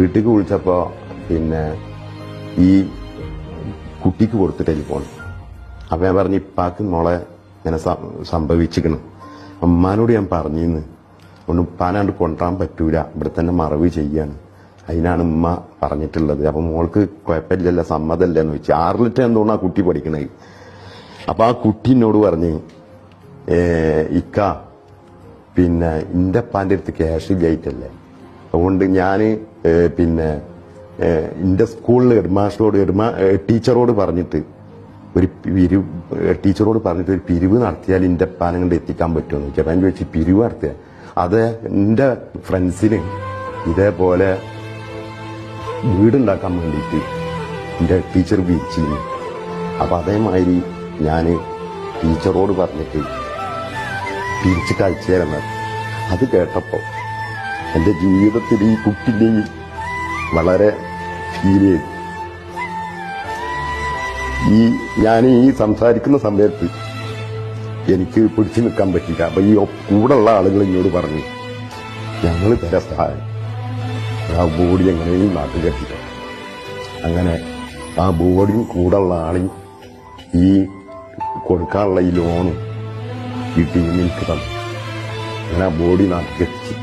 വീട്ടിലേക്ക് വിളിച്ചപ്പോൾ പിന്നെ ഈ കുട്ടിക്ക് കൊടുത്ത് ടെലിഫോൺ അപ്പം ഞാൻ പറഞ്ഞു ഇപ്പാക്ക് മോളെ ഇങ്ങനെ സംഭവിച്ചിരിക്കണം. അമ്മാനോട് ഞാൻ പറഞ്ഞിന്ന്. ഒന്ന് ഉപ്പാനാണ്ട് കൊണ്ടുവരാൻ പറ്റൂല. ഇവിടെ തന്നെ മറവ് ചെയ്യാണ്. അതിനാണ് ഉമ്മ പറഞ്ഞിട്ടുള്ളത്. അപ്പം മോൾക്ക് കുഴപ്പമില്ലല്ലോ സമ്മതമല്ല എന്ന് വെച്ചു ആറിലിട്ട് ആ കുട്ടി പഠിക്കണേ അപ്പൊ ആ കുട്ടി എന്നോട് പറഞ്ഞ് ഇക്ക പിന്നെ ഇന്റെ അപ്പാന്റെ അടുത്ത് ക്യാഷ് ഇല്ലായിട്ടല്ലേ അതുകൊണ്ട് ഞാൻ പിന്നെ എന്റെ സ്കൂളിൽ ഹെഡ്മാസ്റ്ററോട് ഹെഡ്മാ ടീച്ചറോട് പറഞ്ഞിട്ട് ഒരു പിരിവ് ടീച്ചറോട് പറഞ്ഞിട്ട് ഒരു പിരിവ് നടത്തിയാൽ എന്റെ പാനം കൊണ്ട് എത്തിക്കാൻ പറ്റുമെന്ന് ചോദിച്ചു. അപ്പൊ ഞാൻ ചോദിച്ചു പിരിവ് നടത്തിയ? അത് എന്റെ ഫ്രണ്ട്സിന് ഇതേപോലെ വീടുണ്ടാക്കാൻ വേണ്ടിയിട്ട് എന്റെ ടീച്ചർ വിരിച്ചിരുന്നു അപ്പം അതേമാതിരി ഞാൻ ടീച്ചറോട് പറഞ്ഞിട്ട് തിരിച്ച് തരാൻ അത് കേട്ടപ്പോൾ എന്റെ ജീവിതത്തിൽ ഈ കുട്ടിന്റെയും വളരെ ഫീൽ ഈ ഞാൻ ഈ സംസാരിക്കുന്ന സമയത്ത് എനിക്ക് പിടിച്ചു നിൽക്കാൻ പറ്റില്ല. അപ്പൊ ഈ കൂടെയുള്ള ആളുകൾ എന്നോട് പറഞ്ഞു ഞങ്ങൾ തരാം സഹായം. ആ ബോഡി എങ്ങനെയും കെട്ടിക്കാം? അങ്ങനെ ആ ബോഡിയും കൂടെയുള്ള ആളെയും ഈ കൊടുക്കാനുള്ള ഈ ലോണും ഈ ടീമിൽ എനിക്ക് തന്നു. അങ്ങനെ ആ ബോഡി നാട്ടിൽ എത്തിച്ചു